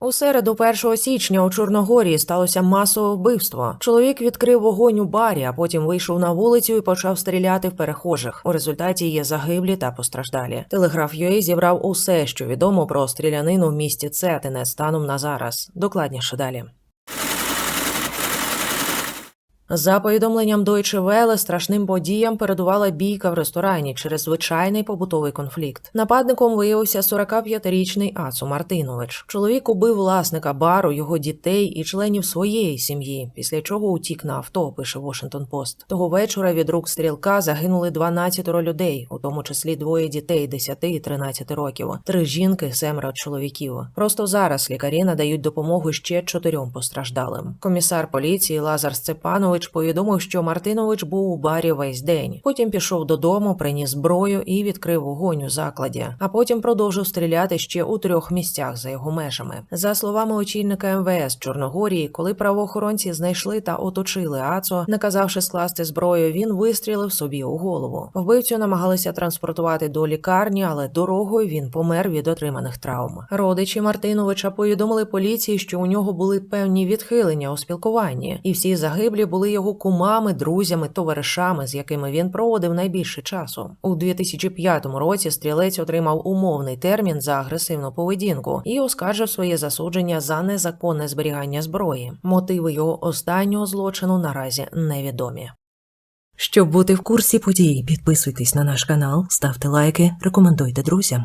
У середу 1 січня у Чорногорії сталося масове вбивство. Чоловік відкрив вогонь у барі, а потім вийшов на вулицю і почав стріляти в перехожих. У результаті є загиблі та постраждалі. Телеграф UA зібрав усе, що відомо про стрілянину в місті Цетине станом на зараз. Докладніше далі. За повідомленням Deutsche Welle, страшним подіям передувала бійка в ресторані через звичайний побутовий конфлікт. Нападником виявився 45-річний Ацу Мартинович. Чоловік убив власника бару, його дітей і членів своєї сім'ї, після чого утік на авто. Пише Washington Post. Того вечора від рук стрілка загинули 12 людей, у тому числі двоє дітей 10 і 13 років, три жінки, семеро чоловіків. Просто зараз лікарі надають допомогу ще чотирьом постраждалим. Комісар поліції Лазар Степанович повідомив, що Мартинович був у барі весь день. Потім пішов додому, приніс зброю і відкрив вогонь у закладі. А потім продовжив стріляти ще у трьох місцях за його межами. За словами очільника МВС Чорногорії, коли правоохоронці знайшли та оточили Ацо, наказавши скласти зброю, він вистрілив собі у голову. Вбивцю намагалися транспортувати до лікарні, але дорогою він помер від отриманих травм. Родичі Мартиновича повідомили поліції, що у нього були певні відхилення у спілкуванні, і всі загиблі були його кумами, друзями, товаришами, з якими він проводив найбільше часу. У 2005 році стрілець отримав умовний термін за агресивну поведінку і оскаржив своє засудження за незаконне зберігання зброї. Мотиви його останнього злочину наразі невідомі. Щоб бути в курсі подій, підписуйтесь на наш канал, ставте лайки, рекомендуйте друзям.